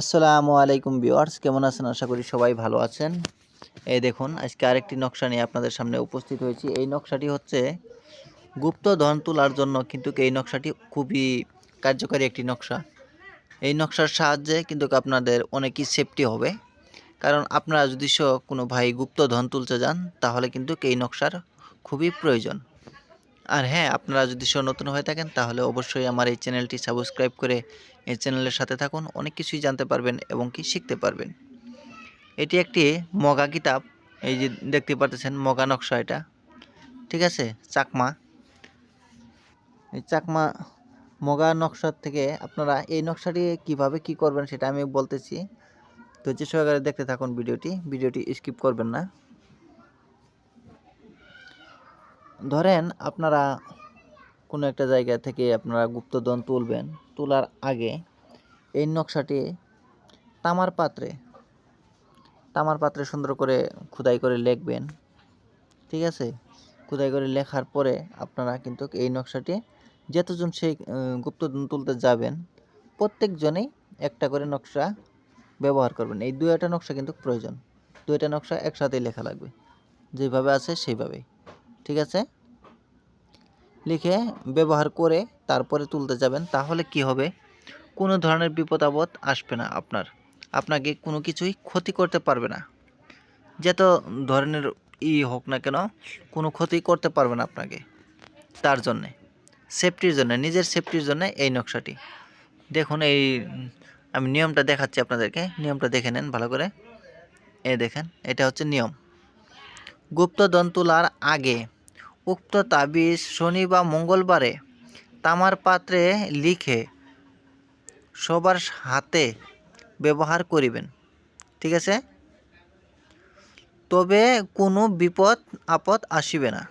আসসালামু আলাইকুম ভিউয়ার্স, কেমন আছেন? আশা করি সবাই ভালো আছেন। এই দেখুন, আজকে আরেকটি নকশা নিয়ে আপনাদের সামনে উপস্থিত হয়েছি। এই নকশাটি হচ্ছে গুপ্ত ধন তোলার জন্য, কিন্তু এই নকশাটি খুবই কার্যকারী একটি নকশা। এই নকশার সাহায্যে কিন্তু আপনাদের অনেকই সেফটি হবে। কারণ আপনারা যদি কোনো ভাই গুপ্ত ধন তুলতে যান, তাহলে কিন্তু এই নকশার খুবই প্রয়োজন। আর হ্যাঁ আপনারা যদি সব নতুন হয়ে থাকেন, তাহলে অবশ্যই আমার এই চ্যানেলটি সাবস্ক্রাইব করে এই চ্যানেলের সাথে থাকুন, অনেক কিছুই জানতে পারবেন এবং কি শিখতে পারবেন। এটি একটি মগা কিতাব, এই যে দেখতে পাচ্ছেন, মগা নকশা এটা, ঠিক আছে? চাকমা। এই চাকমা মগা নকশার থেকে আপনারা এই নকশাটি কীভাবে কি করবেন সেটা আমি বলতেছি। তো ধৈর্য সহকারে দেখতে থাকুন ভিডিওটি ভিডিওটি স্কিপ করবেন না। ধরেন আপনারা কোনো একটা জায়গা থেকে আপনারা গুপ্তধন তুলবেন, তোলার আগে এই নকশাটি তামার পাত্রে তামার পাত্রে সুন্দর করে খোদাই করে লিখবেন, ঠিক আছে? খোদাই করে লেখার পরে আপনারা কিন্তু এই নকশাটি যতজন সেই গুপ্তধন তুলতে যাবেন, প্রত্যেকজনেই একটা করে নকশা ব্যবহার করবেন। এই দুইটা নকশা কিন্তু প্রয়োজন। দুইটা নকশা একসাথেই লেখা লাগবে। যেভাবে আছে সেইভাবেই। ঠিক আছে? লিখে ব্যবহার করে তারপরে তুলতে যাবেন, তাহলে কি হবে? কোনো ধরনের বিপদ আপদ আসবে না আপনার। আপনাকে কোনো কিছুই ক্ষতি করতে পারবে না। যত ধরনের ই হোক না কেন, কোনো ক্ষতি করতে পারবে না আপনাকে। তার জন্যে সেফটির জন্য, নিজের সেফটির জন্য এই নকশাটি। দেখুন এই, আমি নিয়মটা দেখাচ্ছি আপনাদেরকে। নিয়মটা দেখে নেন ভালো করে। এই দেখেন, এটা হচ্ছে নিয়ম। গুপ্তধন তোলার আগে। উক্ত তাবিজ শনি বা মঙ্গলবারে তামার পাত্রে লিখে সবার হাতে ব্যবহার করিবেন। ঠিক আছে? তবে কোনো বিপদ, আপদ আসিবে না।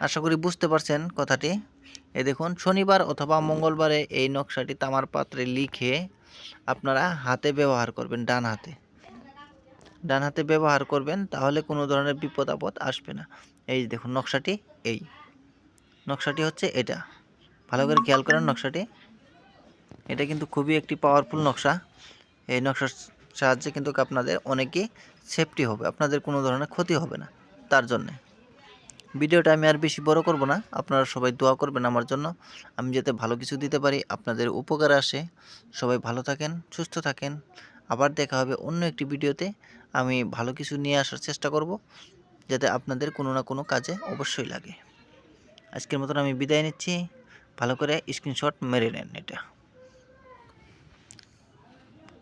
আশা করি বুঝতে পারছেন কথাটি। এই দেখুন, শনিবার অথবা মঙ্গলবারে এই নকশাটি তামার পাত্রে লিখে আপনারা হাতে ব্যবহার করবেন, ডান হাতে। ডান হাতে ব্যবহার করবেন, তাহলে কোনো ধরনের বিপদ আপদ আসবে না। এই দেখুন, নকশাটি এই। নকশাটি হচ্ছে এটা। ভালো করে খেয়াল করেন নকশাটি। এটা কিন্তু খুবই একটি পাওয়ারফুল নকশা। এই নকশার সাহায্যে কিন্তু আপনাদের অনেকই সেফটি হবে, আপনাদের কোনো ধরনের ক্ষতি হবে না তার জন্যে। ভিডিওটা আমি আর বেশি বড় করব না, আপনারা সবাই দোয়া করবেন আমার জন্য। আমি যাতে ভালো কিছু দিতে পারি, আপনাদের উপকার আসে। সবাই ভালো থাকেন, সুস্থ থাকেন। আবার দেখা হবে অন্য একটি ভিডিওতে। আমি ভালো কিছু নিয়ে আসার চেষ্টা করব, যাতে আপনাদের কোনো না কোনো কাজে অবশ্যই লাগে। আজকের মতন আমি বিদায় নিচ্ছি। ভালো করে স্ক্রিনশট মেরে নেন এটা।